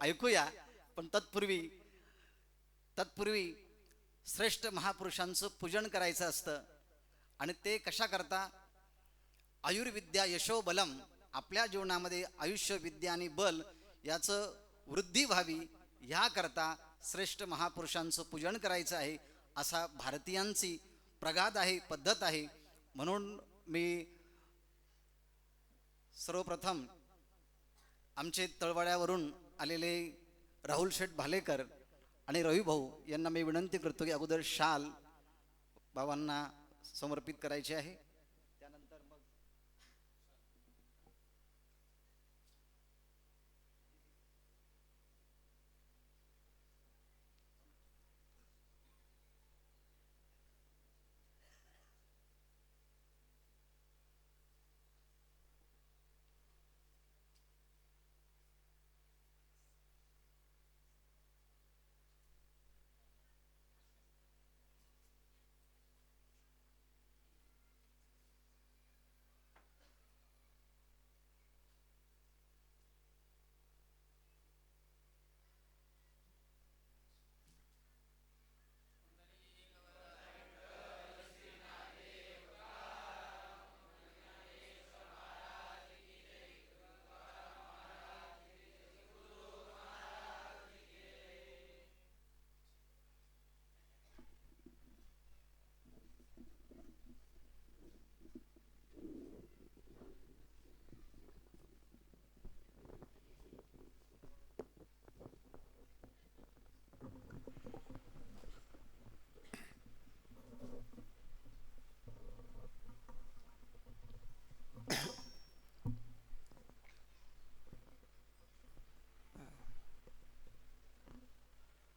ऐकूया. पण तत्पूर्वी तत्पूर्वी श्रेष्ठ महापुरुषांचं पूजन करायचं असतं. आणि ते कशा करता? आयुर्विद्या यशोबलम आपल्या जीवनामध्ये आयुष्य विद्या आणि बल याचं वृद्धी व्हावी ह्याकरता श्रेष्ठ महापुरुषांचं पूजन करायचं आहे असा भारतीयांची प्रगाद आहे पद्धत आहे. म्हणून मी सर्वप्रथम आमचे तळवड्यावरून आलेले राहुल शेठ भालेकर आणि रवी भाऊ यांना मी विनंती करतो की अगोदर शाल बाबांना समर्पित करायची आहे.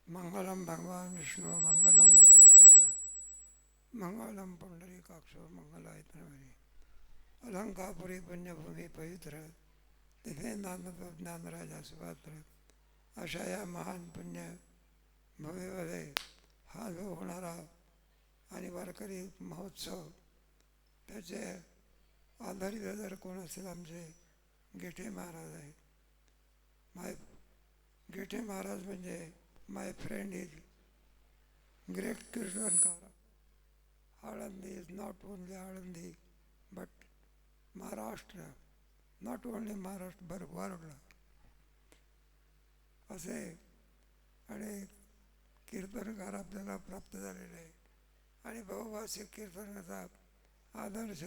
मंगलम भगवान विष्णु मंगलम गरुडध्वज मंगलम पुंडरीकाक्ष काक्ष प्रभरी अलंकापुरी पुण्यभूमी पवित्र तिथे नानत्व ज्ञानराजा सुपात्र अशा या महान पुण्य भूमीमध्ये हा जो होणारा आणि वारकरी महोत्सव त्याचे आधारित जर कोण असेल आमचे गेठे महाराज आहेत माय गेठे महाराज म्हणजे माय फ्रेंड इज ग्रेट कीर्तनकार Alandi is not only Alandi but Maharashtra, not only Maharashtra but world. असे आणि कीर्तनकार आपल्याला प्राप्त झालेले आहे आणि बहुभाषिक कीर्तनाचा आदर्श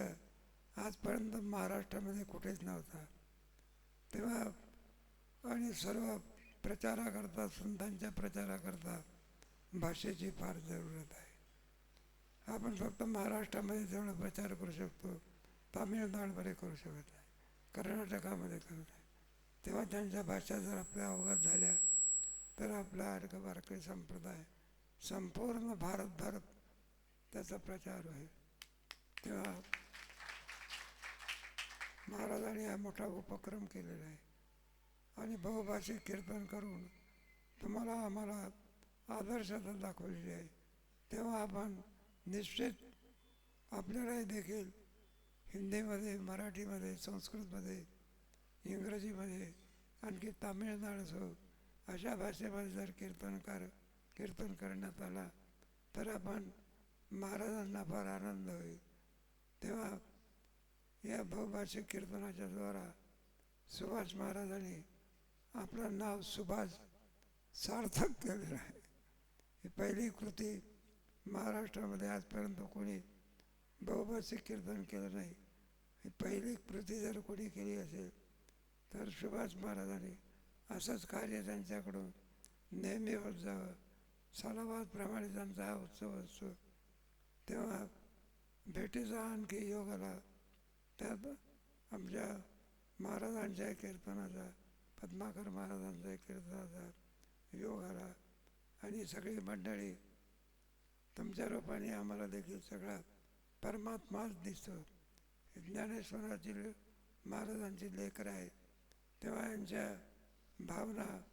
आजपर्यंत महाराष्ट्रामध्ये कुठेच नव्हता तेव्हा आणि सर्व प्रचाराकरता संतांच्या प्रचाराकरता भाषेची फार जरूरत आहे. आपण फक्त महाराष्ट्रामध्ये जेवढं प्रचार करू शकतो तामिळनाडूमध्ये करू शकत नाही कर्नाटकामध्ये करू नाही. तेव्हा त्यांच्या भाषा जर आपल्या अवगत झाल्या तर आपला अर्क वारकरी संप्रदाय संपूर्ण भारतभर त्याचा प्रचार होईल. तेव्हा महाराजांनी हा मोठा उपक्रम केलेला आहे. आणि बहुभाषिक कीर्तन करून तुम्हाला आम्हाला आदर्शता दाखवलेली आहे. तेव्हा आपण निश्चित आपल्यालाही देखील हिंदीमध्ये मराठीमध्ये संस्कृतमध्ये इंग्रजीमध्ये आणखी तामिळनाडू अशा भाषेमध्ये जर कीर्तनकार कीर्तन करण्यात आला तर आपण महाराजांना फार आनंद होईल. तेव्हा या बहुभाषिक कीर्तनाच्या द्वारा सुभाष महाराजांनी आपलं नाव सुभाष सार्थक केलेलं आहे. ही पहिली कृती महाराष्ट्रामध्ये आजपर्यंत कोणी बहुभाषिक कीर्तन केलं नाही. ही पहिली कृती जर कोणी केली असेल तर सुभाष महाराजांनी असंच कार्य त्यांच्याकडून नेहमी होत जावं. सालाबादप्रमाणे त्यांचा हा उत्सव असतो. तेव्हा भेटीचा आणखी योग आला. त्यात आमच्या महाराजांच्या कीर्तनाचा पद्माकर महाराजांचा कीर्तनाचा योग आला आणि सगळी मंडळी तुमच्या रूपाने आम्हाला देखील सगळा परमात्माच दिसतो. ज्ञानेश्वराची महाराजांची लेकर आहे. तेव्हा यांच्या भावना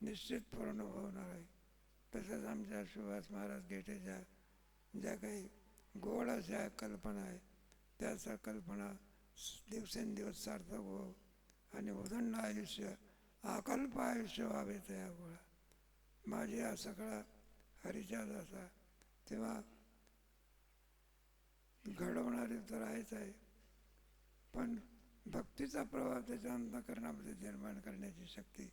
निश्चित पूर्ण होणार आहे. तसंच आमच्या सुभाष महाराज गेटेच्या ज्या काही गोड अशा कल्पना आहे त्या कल्पना दिवसेंदिवस सार्थक हो आणि उदंड आयुष्य अकल्प आयुष्य व्हावे त्या गोळा. माझी हा सगळा हरीच्या असा. तेव्हा घडवणारे तर आहेच आहे पण भक्तीचा प्रवाह त्याच्या अंतकरणामध्ये निर्माण करण्याची शक्ती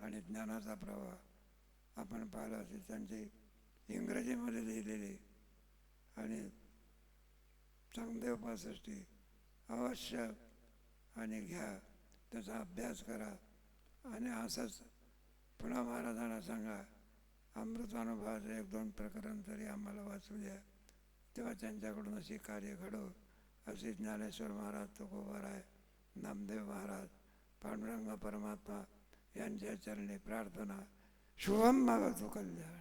आणि ज्ञानाचा प्रवाह आपण पाहिला असेल. त्यांची इंग्रजीमध्ये लिहिलेली आणि चांगदेव पासष्टी अवश्य आणि घ्या. त्याचा अभ्यास करा आणि असंच पुन्हा महाराजांना सांगा अमृतानुभवाचं एक दोन प्रकरण तरी आम्हाला वाचू द्या. तेव्हा त्यांच्याकडून अशी कार्य घडो. असे ज्ञानेश्वर महाराज तुकोबराय नामदेव महाराज पांडुरंग परमात्मा यांच्या चरणी प्रार्थना. शुभम मागतो कल्याण.